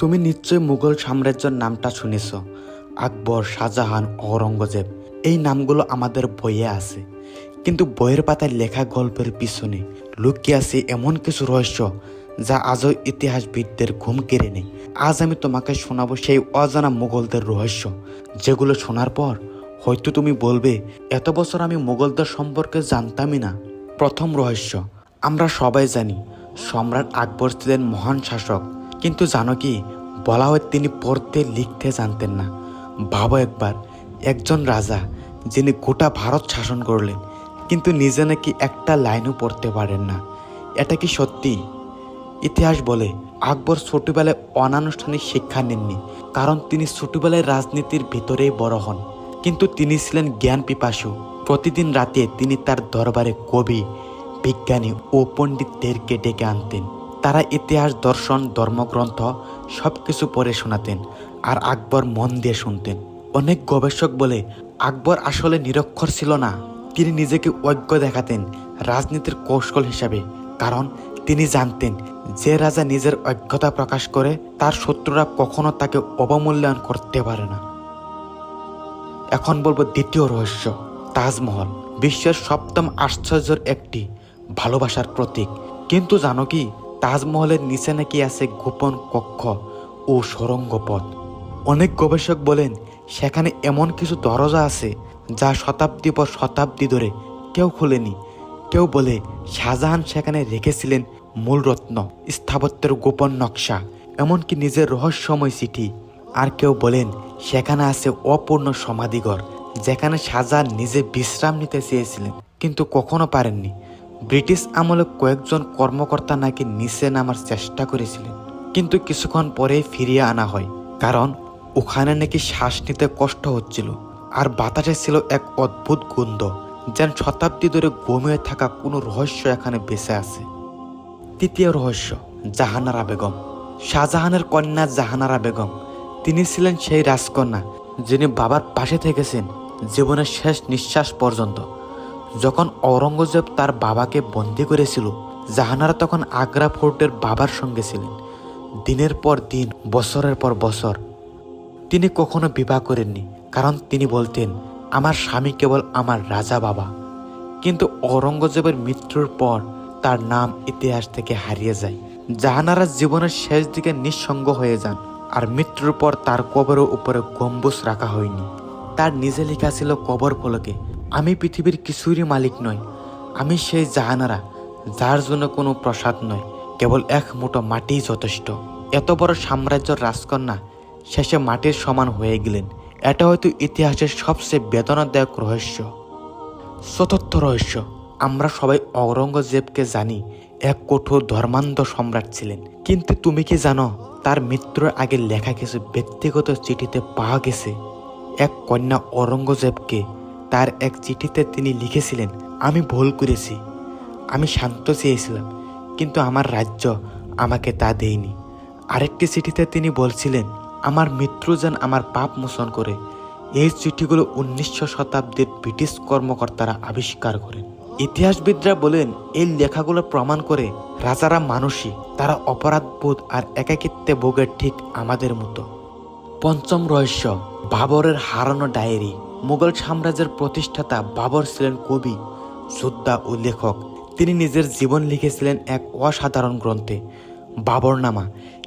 তুমি নিশ্চয়ই মুঘল সাম্রাজ্যের নামটা শুনেছ। আকবর, শাহজাহান, ঔরঙ্গজেব, এই নামগুলো আমাদের বইয়ে আছে। কিন্তু বইয়ের পাতায় লেখা গল্পের পিছনে লুকিয়ে আছে এমন কিছু রহস্য যা আজও ইতিহাসবিদদের ঘুম কেড়ে নেই আজ আমি তোমাকে শোনাবো সেই অজানা মুঘলদের রহস্য। যেগুলো শোনার পর হয়তো তুমি বলবে, এত বছর আমি মুঘলদের সম্পর্কে জানতামই না। প্রথম রহস্য, আমরা সবাই জানি, সম্রাট আকবর ছিলেন মহান শাসক। কিন্তু জানো কি বলা হয় তিনি পড়তে, লিখতে জানতেন না। ভাবো একবার, একজন রাজা যিনি গোটা ভারত শাসন করলেন, কিন্তু নিজে নাকি একটা লাইনও পড়তে পারেন না। এটা কি সত্যি? ইতিহাস বলে, আকবর ছোটবেলায় অনানুষ্ঠানিক শিক্ষা নেননি, কারণ তিনি ছোটবেলায় রাজনীতির ভিতরেই বড় হন। কিন্তু তিনি ছিলেন জ্ঞান পিপাসু। প্রতিদিন রাতে তিনি তার দরবারে কবি, বিজ্ঞানী ও পণ্ডিতদেরকে ডেকে আনতেন। তারা ইতিহাস, দর্শন, ধর্মগ্রন্থ সব কিছু পড়ে শোনাতেন আর আকবর মন দিয়ে শুনতেন। অনেক গবেষক বলে, আকবর আসলে নিরক্ষর ছিল না, তিনি নিজেকে অজ্ঞ দেখাতেন রাজনীতির কৌশল হিসাবে, কারণ তিনি জানতেন যে রাজা নিজের অজ্ঞতা প্রকাশ করে তার শত্রুরা কখনো তাকে অবমূল্যায়ন করতে পারে না। এখন বলব দ্বিতীয় রহস্য, তাজমহল, বিশ্বের সপ্তম আশ্চর্যের একটি ভালোবাসার প্রতীক। কিন্তু জানো কি তাজমহলের নিচে নাকি আছে গোপন কক্ষ ও সুরঙ্গ পথ অনেক গবেষক বলেন, সেখানে এমন কিছু দরজা আছে যা শতাব্দী পর শতাব্দী ধরে কেউ খোলেনি। কেউ বলে, শাহজাহান সেখানে রেখেছিলেন মূল রত্ন স্থাপত্যের গোপন নকশা, এমনকি নিজের রহস্যময় চিঠি। আর কেউ বলেন, সেখানে আছে অপূর্ণ সমাধিঘর, যেখানে শাহজাহান নিজে বিশ্রাম নিতে চেয়েছিলেন, কিন্তু কখনো পারেননি। ব্রিটিশ আমলে কয়েকজন কর্মকর্তা নাকি নিচে নামার চেষ্টা করেছিলেন। কিন্তু কিছুক্ষণ পরেই ফিরিয়ে আনা হয়, কারণ ওখানে নাকি শ্বাস নিতে কষ্ট হচ্ছিল। আর বাতাসে ছিল এক অদ্ভুত গন্ধ, যেন শতাব্দী ধরে গমিয়ে থাকা কোনো রহস্য এখানে বেঁচে আছে। তৃতীয় রহস্য, জাহানারা বেগম। শাহজাহানের কন্যা জাহানারা বেগম। তিনি ছিলেন সেই রাজকন্যা যিনি বাবার পাশে থেকেছেন জীবনের শেষ নিঃশ্বাস পর্যন্ত। যখন ঔরঙ্গজেব তার বাবাকে বন্দি করেছিল, জাহানারা তখন আগ্রা ফোর্টের বাবার সঙ্গে ছিলেন। দিনের পর দিন, বছরের পর বছর। তিনি কখনো বিবাহ করেননি, কারণ তিনি বলতেন, আমার স্বামী কেবল আমার রাজা বাবা। কিন্তু ঔরঙ্গজেবের মৃত্যুর পর তার নাম ইতিহাস থেকে হারিয়ে যায়। জাহানারা জীবনের শেষ দিকে নিঃসঙ্গ হয়ে যান, আর মৃত্যুর পর তার কবরের উপরে গম্বুজ রাখা হয়নি। তার নিজে লেখা ছিল কবর ফলকে আমি পৃথিবীর কিছুরই মালিক নই। আমি সেই জাহানারা, যার জন্য কোনো প্রসাদ নয়, কেবল এক মুঠো মাটিই যথেষ্ট। এত বড় সাম্রাজ্যের রাজকন্যা শেষে মাটির সমান হয়ে গেলেন। এটা হয়তো ইতিহাসের সবচেয়ে বেদনাদায়ক রহস্য। চতুর্থ রহস্য, আমরা সবাই ঔরঙ্গজেবকে জানি, এক কঠোর ধর্মান্ধ সম্রাট ছিলেন। কিন্তু তুমি কি জানো, তার মৃত্যুর আগে লেখা কিছু ব্যক্তিগত চিঠিতে পাওয়া গেছে, এক কন্যা ঔরঙ্গজেবকে তার এক চিঠিতে তিনি লিখেছিলেন, আমি ভুল করেছি। আমি শান্ত চেয়েছিলাম, কিন্তু আমার রাজ্য আমাকে তা দেয়নি। আরেকটি চিঠিতে তিনি বলছিলেন, আমার মৃত্যু যেন আমার পাপ মোচন করে। এই চিঠিগুলো উনিশশো শতাব্দীর ব্রিটিশ কর্মকর্তারা আবিষ্কার করেন। ইতিহাসবিদরা বলেন, এই লেখাগুলো প্রমাণ করে রাজারা মানুষই, তারা অপরাধবোধ আর একাকিত্বে ভোগের ঠিক আমাদের মতো। পঞ্চম রহস্য, বাবরের হারানো ডায়েরি। মুঘল সাম্রাজ্যের প্রতিষ্ঠাতা বাবর ছিলেন কবি, যোদ্ধা ও লেখক। তিনি নিজের জীবন লিখেছিলেন এক অসাধারণ গ্রন্থে, বাবরনামা।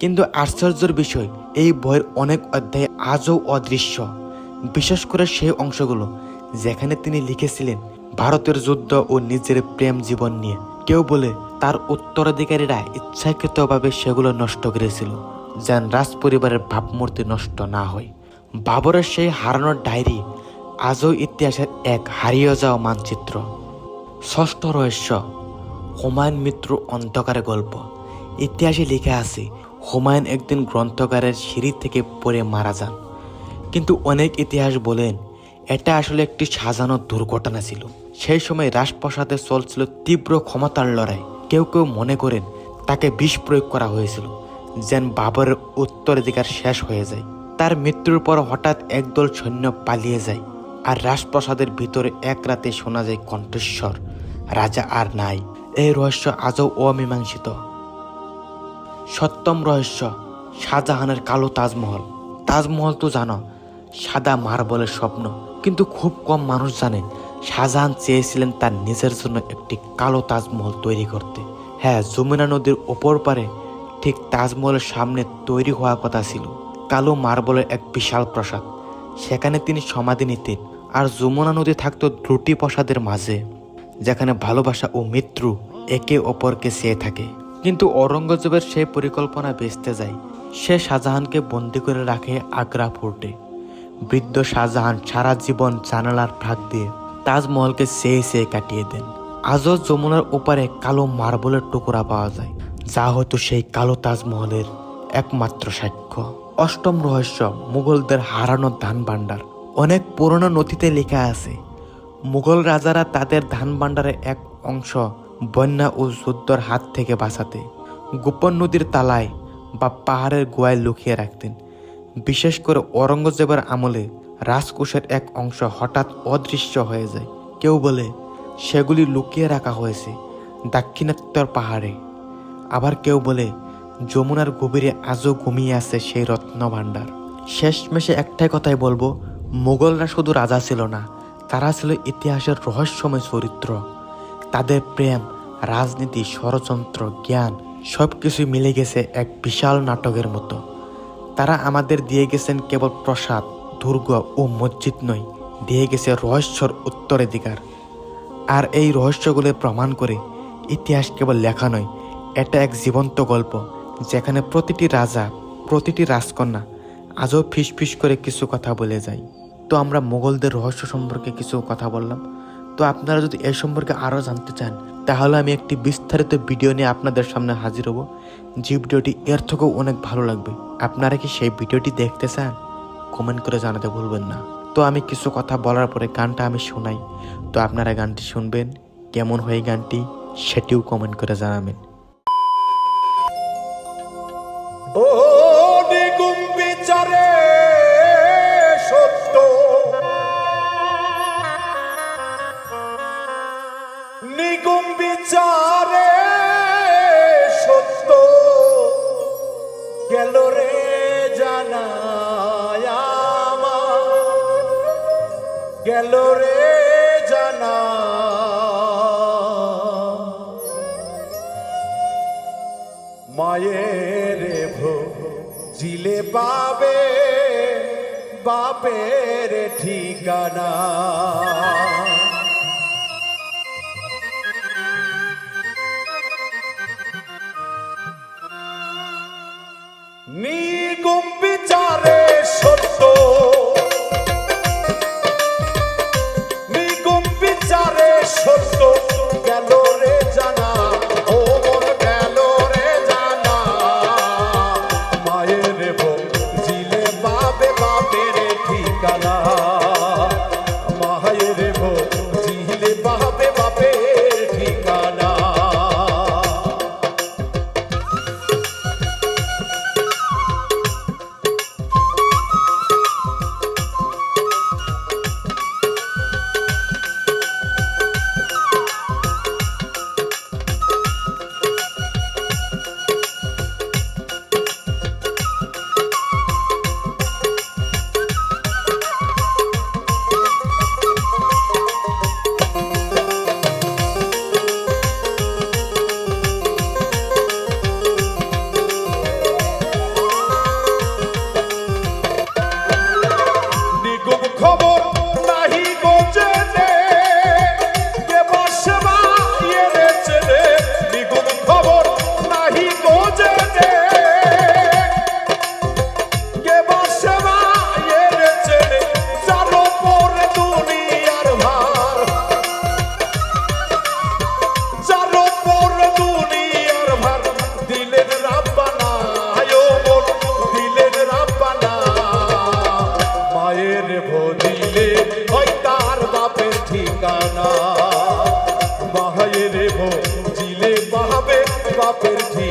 কিন্তু আশ্চর্যের বিষয়, এই বইয়ের অনেক অধ্যায় আজও অদৃশ্য। বিশেষ করে সেই অংশগুলো, যেখানে তিনি লিখেছিলেন, ভারতের যুদ্ধ ও নিজের প্রেম জীবন নিয়ে। কেউ বলে, তার উত্তরাধিকারীরা ইচ্ছাকৃতভাবে সেগুলো নষ্ট করেছিল, যেন রাজ পরিবারের ভাবমূর্তি নষ্ট না হয়। বাবরের সেই হারানোর ডায়েরি আজও ইতিহাসের এক হারিয়ে যাওয়া মানচিত্র। ষষ্ঠ রহস্য, হুমায়ুন মিত্র অন্ধকারের গল্প। ইতিহাসে লেখা আছে, হুমায়ুন একদিন গ্রন্থকারের সিঁড়ি থেকে পড়ে মারা যান। কিন্তু অনেক ইতিহাস বলেন, এটা আসলে একটি সাজানো দুর্ঘটনা ছিল। সেই সময় রাজপ্রাসাদে চলছিল তীব্র ক্ষমতার লড়াই। কেউ কেউ মনে করেন, তাকে বিষ প্রয়োগ করা হয়েছিল, যেন বাবরের উত্তরাধিকার শেষ হয়ে যায়। তার মৃত্যুর পর হঠাৎ একদল সৈন্য পালিয়ে যায়। আর রাজপ্রাসাদের ভিতরে এক রাতে শোনা যায় কণ্ঠস্বর, রাজা আর নাই। এই রহস্য আজও অমীমাংসিত। সপ্তম রহস্য, শাহজাহানের কালো তাজমহল। তাজমহল তো জানো, সাদা মার্বলের স্বপ্ন। কিন্তু খুব কম মানুষ জানে, শাহজাহান চেয়েছিলেন তার নিজের জন্য একটি কালো তাজমহল তৈরি করতে। হ্যাঁ যমুনা নদীর ওপর পারে ঠিক তাজমহলের সামনে তৈরি হওয়ার কথা ছিল। কালো মার্বলের এক বিশাল প্রাসাদ। সেখানে তিনি সমাধি নিতেন। আর যমুনা নদী থাকতো দুটি প্রাসাদের মাঝে, যেখানে ভালোবাসা ও মৃত্যু একে অপরকে চেয়ে থাকে। কিন্তু অরঙ্গজেবের সেই পরিকল্পনা বেচতে যায়, সে শাহজাহানকে বন্দি করে রাখে আগ্রা ফোর্টে। বৃদ্ধ শাহজাহান সারা জীবন জানালার ফাঁক দিয়ে তাজমহলকে চেয়ে চেয়ে কাটিয়ে দেন। আজও যমুনার ওপারে কালো মার্বলের টুকরা পাওয়া যায়, যা হয়তো সেই কালো তাজমহলের একমাত্র সাক্ষ্য। অষ্টম রহস্য, মুঘলদের হারানো ধান ভাণ্ডার অনেক পুরনো নথিতে লেখা আছে, মুঘল রাজারা তাদের ধান ভাণ্ডারের এক অংশ বন্যা ও যুদ্ধর হাত থেকে বাঁচাতে গোপন নদীর তালায় বা পাহাড়ের গোয়ায় লুকিয়ে রাখতেন। বিশেষ করে অরঙ্গজেবের আমলে রাজকোষের এক অংশ হঠাৎ অদৃশ্য হয়ে যায়। কেউ বলে, সেগুলি লুকিয়ে রাখা হয়েছে দাক্ষিণাত্যর পাহাড়ে। আবার কেউ বলে, যমুনার গভীরে আজও ঘুমিয়ে আছে সেই রত্ন ভাণ্ডার শেষমেশে একটাই কথাই বলব মোগলরা শুধু রাজা ছিল না, তারা ছিল ইতিহাসের রহস্যময় চরিত্র। তাদের প্রেম, রাজনীতি, ষড়যন্ত্র, জ্ঞান সব কিছুই মিলে গেছে এক বিশাল নাটকের মতো। তারা আমাদের দিয়ে গেছেন কেবল প্রসাদ, দুর্গ ও মসজিদ নয়, দিয়ে গেছে রহস্যর উত্তরাধিকার। আর এই রহস্যগুলো প্রমাণ করে ইতিহাস কেবল লেখা নয়, এটা এক জীবন্ত গল্প, যেখানে প্রতিটি রাজা, প্রতিটি রাজকন্যা আজও ফিসফিস করে কিছু কথা বলে যায় তো আমরা মোগলদের রহস্য সম্পর্কে কিছু কথা বললাম। তো আপনারা যদি এ সম্পর্কে আরও জানতে চান, তাহলে আমি একটি বিস্তারিত ভিডিও নিয়ে আপনাদের সামনে হাজির হব। যে ভিডিওটি এর থেকেও অনেক ভালো লাগবে। আপনারা কি সেই ভিডিওটি দেখতে চান? কমেন্ট করে জানাতে ভুলবেন না। তো আমি কিছু কথা বলার পরে গানটা আমি শোনাই। তো আপনারা গানটি শুনবেন। কেমন হয় গানটি সেটিও কমেন্ট করে জানাবেন। ও মায়ের ভো জিলে পাবে বাপের ঠিকানা। নিগুম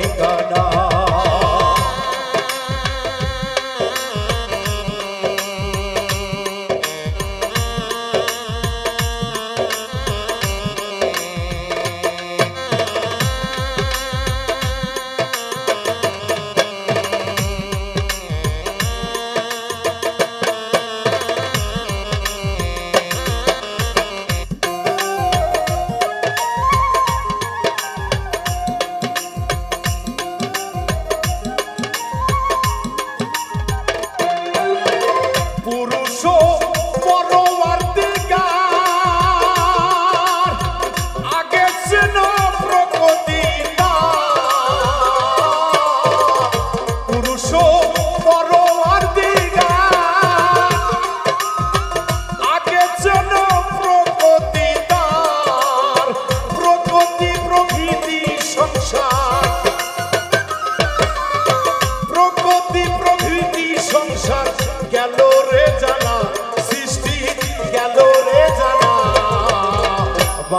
ঠিকানা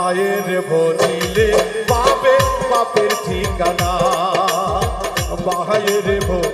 মায়ের বলিলে বাপের বাপের ঠিকানা। মায়ের বলিলে